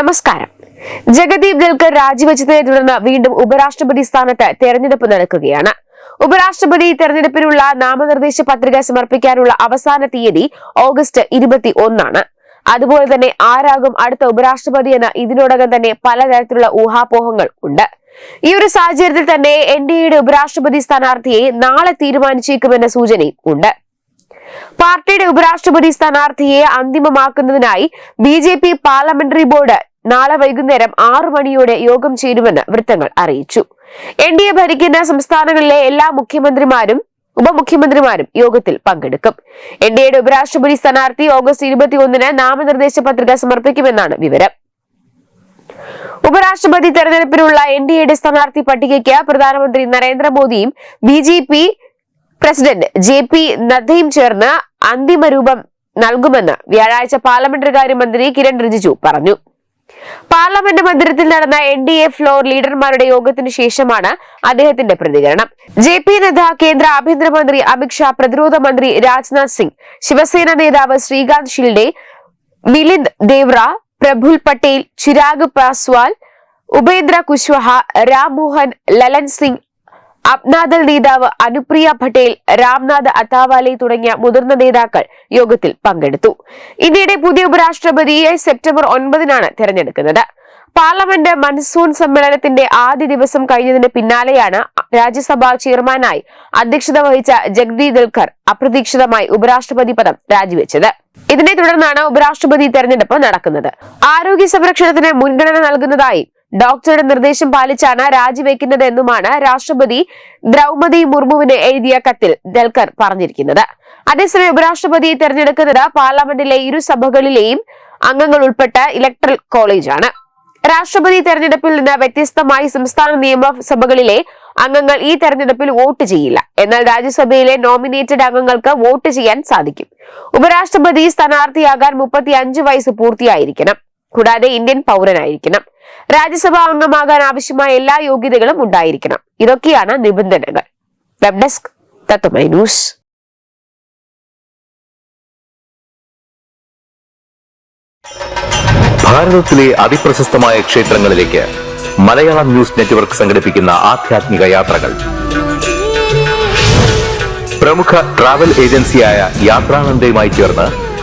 നമസ്കാരം. ജഗദീപ് ദൽക്കർ രാജിവെച്ചതിനെ തുടർന്ന് വീണ്ടും ഉപരാഷ്ട്രപതി സ്ഥാനത്ത് തെരഞ്ഞെടുപ്പ് നടക്കുകയാണ്. ഉപരാഷ്ട്രപതി തെരഞ്ഞെടുപ്പിനുള്ള നാമനിർദ്ദേശ പത്രിക സമർപ്പിക്കാനുള്ള അവസാന തീയതി ഓഗസ്റ്റ് ഇരുപത്തി ഒന്നാണ് അതുപോലെ തന്നെ ആരാകും അടുത്ത ഉപരാഷ്ട്രപതി എന്ന് ഇതിനോടകം തന്നെ പലതരത്തിലുള്ള ഊഹാപോഹങ്ങൾ ഉണ്ട്. ഈ ഒരു സാഹചര്യത്തിൽ തന്നെ എൻ ഡി എയുടെ ഉപരാഷ്ട്രപതി സ്ഥാനാർത്ഥിയെ നാളെ തീരുമാനിച്ചേക്കുമെന്ന സൂചനയും ഉണ്ട്. പാർട്ടിയുടെ ഉപരാഷ്ട്രപതി സ്ഥാനാർത്ഥിയെ അന്തിമമാക്കുന്നതിനായി B J P parliamentary board നാളെ വൈകുന്നേരം ആറു മണിയോടെ യോഗം ചേരുമെന്ന് വൃത്തങ്ങൾ അറിയിച്ചു. എൻ ഡി എ ഭരിക്കുന്ന സംസ്ഥാനങ്ങളിലെ എല്ലാ മുഖ്യമന്ത്രിമാരും ഉപമുഖ്യമന്ത്രിമാരും യോഗത്തിൽ പങ്കെടുക്കും. എൻ ഡി എയുടെ ഉപരാഷ്ട്രപതി സ്ഥാനാർത്ഥി ഓഗസ്റ്റ് ഇരുപത്തിയൊന്നിന് നാമനിർദ്ദേശ പത്രിക സമർപ്പിക്കുമെന്നാണ് വിവരം. ഉപരാഷ്ട്രപതി തെരഞ്ഞെടുപ്പിനുള്ള എൻ ഡി എയുടെ സ്ഥാനാർത്ഥി പട്ടികയ്ക്ക് പ്രധാനമന്ത്രി നരേന്ദ്രമോദിയും B J P president J P നദ്ദയും ചേർന്ന് അന്തിമ രൂപം നൽകുമെന്ന് വ്യാഴാഴ്ച പാർലമെന്ററി കാര്യമന്ത്രി കിരൺ റിജിജു പറഞ്ഞു. പാർലമെന്റ് മന്ദിരത്തിൽ നടന്ന എൻ ഡി എ ഫ്ലോർ ലീഡർമാരുടെ യോഗത്തിന് ശേഷമാണ് അദ്ദേഹത്തിന്റെ പ്രതികരണം. ജെ പി നദ്ദ കേന്ദ്ര ആഭ്യന്തരമന്ത്രി അമിത്ഷാ പ്രതിരോധ മന്ത്രി രാജ്നാഥ് സിംഗ് ശിവസേന നേതാവ് ശ്രീകാന്ത് ഷിൽഡെ മിലിന്ദ് ദേവ്ര പ്രഭുൽ പട്ടേൽ ചിരാഗ് പാസ്വാൽ ഉപേന്ദ്ര കുശ്വഹ രാം മോഹൻ ലലൻ സിംഗ് അബ്നാദൽ നേതാവ് അനുപ്രിയ പട്ടേൽ രാംനാഥ് അത്താവാലെ തുടങ്ങിയ മുതിർന്ന നേതാക്കൾ യോഗത്തിൽ പങ്കെടുത്തു. ഇന്ത്യയുടെ പുതിയ ഉപരാഷ്ട്രപതിയെ സെപ്റ്റംബർ ഒൻപതിനാണ് തെരഞ്ഞെടുക്കുന്നത്. പാർലമെന്റ് മൺസൂൺ സമ്മേളനത്തിന്റെ ആദ്യ ദിവസം കഴിഞ്ഞതിന് പിന്നാലെയാണ് രാജ്യസഭാ ചെയർമാനായി അധ്യക്ഷത വഹിച്ച ജഗ്ദീപ് ദൽഖർ അപ്രതീക്ഷിതമായി ഉപരാഷ്ട്രപതി പദം രാജിവെച്ചത്. ഇതിനെ തുടർന്നാണ് ഉപരാഷ്ട്രപതി തെരഞ്ഞെടുപ്പ് നടക്കുന്നത്. ആരോഗ്യ സംരക്ഷണത്തിന് മുൻഗണന നൽകുന്നതായി ഡോക്ടറുടെ നിർദ്ദേശം പാലിച്ചാണ് രാജിവെക്കുന്നതെന്നുമാണ് രാഷ്ട്രപതി ദ്രൗപതി മുർമുവിന് എഴുതിയ കത്തിൽ ദൽക്കർ പറഞ്ഞിരിക്കുന്നത്. അതേസമയം ഉപരാഷ്ട്രപതിയെ തെരഞ്ഞെടുക്കുന്നത് പാർലമെന്റിലെ ഇരുസഭകളിലെയും അംഗങ്ങൾ ഉൾപ്പെട്ട ഇലക്ട്രൽ കോളേജാണ്. രാഷ്ട്രപതി തെരഞ്ഞെടുപ്പിൽ നിന്ന് വ്യത്യസ്തമായി സംസ്ഥാന നിയമസഭകളിലെ അംഗങ്ങൾ ഈ തെരഞ്ഞെടുപ്പിൽ വോട്ട് ചെയ്യില്ല. എന്നാൽ രാജ്യസഭയിലെ നോമിനേറ്റഡ് അംഗങ്ങൾക്ക് വോട്ട് ചെയ്യാൻ സാധിക്കും. ഉപരാഷ്ട്രപതി സ്ഥാനാർത്ഥിയാകാൻ മുപ്പത്തി അഞ്ച് വയസ്സ് പൂർത്തിയായിരിക്കണം. കൂടാതെ ഇന്ത്യൻ പൗരനായിരിക്കണം. രാജ്യസഭാ അംഗമാകാൻ ആവശ്യമായ എല്ലാ യോഗ്യതകളും ഉണ്ടായിരിക്കണം. ഇതൊക്കെയാണ് നിബന്ധനകൾ. Web desk Tatwamayi News. അതിപ്രശസ്തമായ ക്ഷേത്രങ്ങളിലേക്ക് മലയാളം ന്യൂസ് നെറ്റ്വർക്ക് യാത്രകൾ. പ്രമുഖ ട്രാവൽ ഏജൻസിയായ